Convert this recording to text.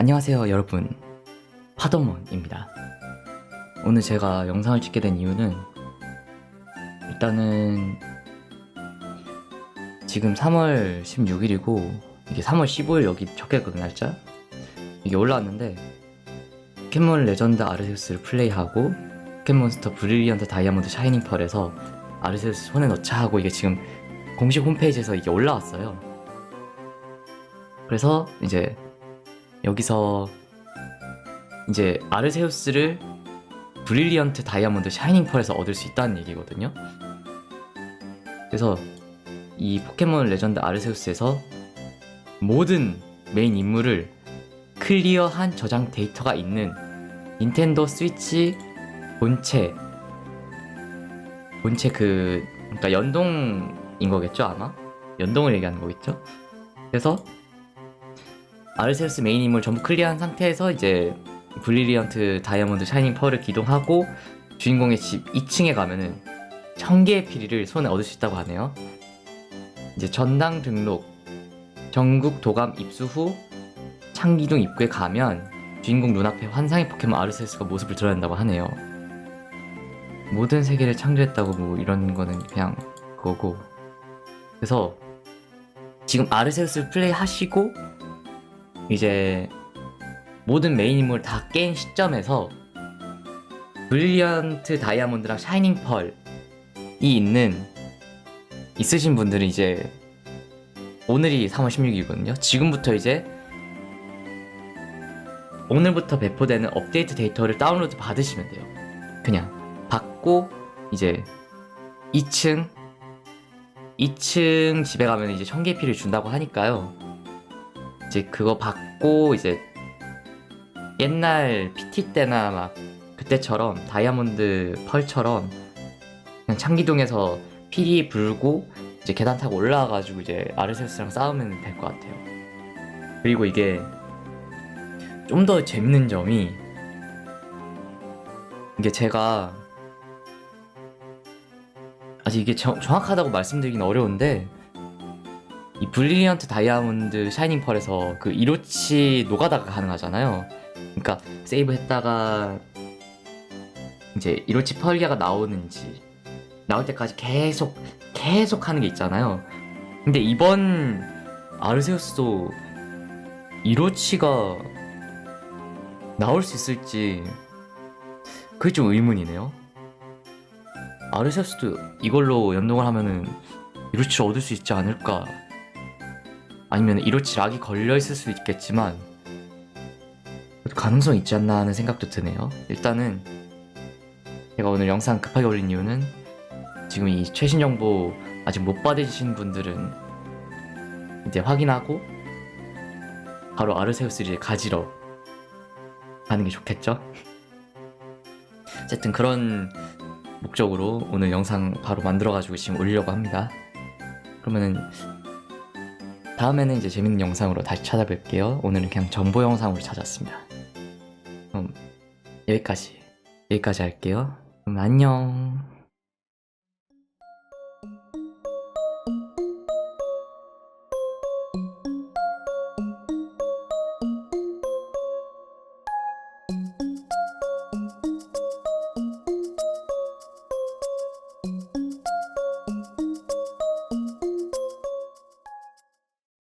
안녕하세요 여러분. 파더몬입니다. 오늘 제가 영상을 찍게 된 이유는 일단은 지금 3월 16일이고 이게 3월 15일 여기 적혀있거든 날짜? 이게 올라왔는데 포켓몬 레전드 아르세우스를 플레이하고 포켓몬스터 브릴리언트 다이아몬드 샤이닝 펄에서 아르세우스 손에 넣자 하고 이게 지금 공식 홈페이지에서 이게 올라왔어요. 그래서 이제 여기서 이제 아르세우스를 브릴리언트 다이아몬드 샤이닝 펄에서 얻을 수 있다는 얘기거든요. 그래서 이 포켓몬 레전드 아르세우스에서 모든 메인 인물을 클리어한 저장 데이터가 있는 닌텐도 스위치 본체 본체 그 그러니까 연동인 거겠죠 아마 연동을 얘기하는 거겠죠. 그래서 아르세우스 메인 인물 전부 클리어한 상태에서 이제 블리리언트 다이아몬드 샤이닝 펄을 기동하고 주인공의 집 2층에 가면은 천 개의 피리를 손에 얻을 수 있다고 하네요. 이제 전당 등록 전국 도감 입수 후 창기둥 입구에 가면 주인공 눈앞에 환상의 포켓몬 아르세우스가 모습을 드러낸다고 하네요. 모든 세계를 창조했다고 뭐 이런 거는 그냥 그거고 그래서 지금 아르세우스를 플레이 하시고 이제 모든 메인 인물을 다깬 시점에서 브릴리언트 다이아몬드랑 샤이닝 펄이 있는 있으신 분들은 이제 오늘이 3월 16일이거든요. 지금부터 이제 오늘부터 배포되는 업데이트 데이터를 다운로드 받으시면 돼요. 그냥 받고 이제 2층 2층 집에 가면 이제 청계 피를 준다고 하니까요. 이제 그거 받고 이제 옛날 PT 때나 막 그때처럼 다이아몬드 펄처럼 그냥 창기동에서 피리 불고 이제 계단 타고 올라와가지고 이제 아르세우스랑 싸우면 될 것 같아요. 그리고 이게 좀 더 재밌는 점이 이게 제가 아직 이게 정, 정확하다고 말씀드리긴 어려운데 이 브릴리언트 다이아몬드 샤이닝 펄에서 그 이로치 노가다가 가능하잖아요. 그러니까 세이브 했다가 이제 이로치 펄기아가 나오는지 나올 때까지 계속 계속 하는 게 있잖아요. 근데 이번 아르세우스도 이로치가 나올 수 있을지 그게 좀 의문이네요. 아르세우스도 이걸로 연동을 하면은 이로치를 얻을 수 있지 않을까? 아니면 이로치 락이 걸려 있을 수 있겠지만 가능성 있지 않나 하는 생각도 드네요. 일단은 제가 오늘 영상 급하게 올린 이유는 지금 이 최신 정보 아직 못 받으신 분들은 이제 확인하고 바로 아르세우스를 가지러 가는 게 좋겠죠? 어쨌든 그런 목적으로 오늘 영상 바로 만들어가지고 지금 올리려고 합니다. 그러면은 다음에는 이제 재밌는 영상으로 다시 찾아뵐게요. 오늘은 그냥 정보 영상으로 찾았습니다. 그럼 여기까지 여기까지 할게요. 그럼 안녕.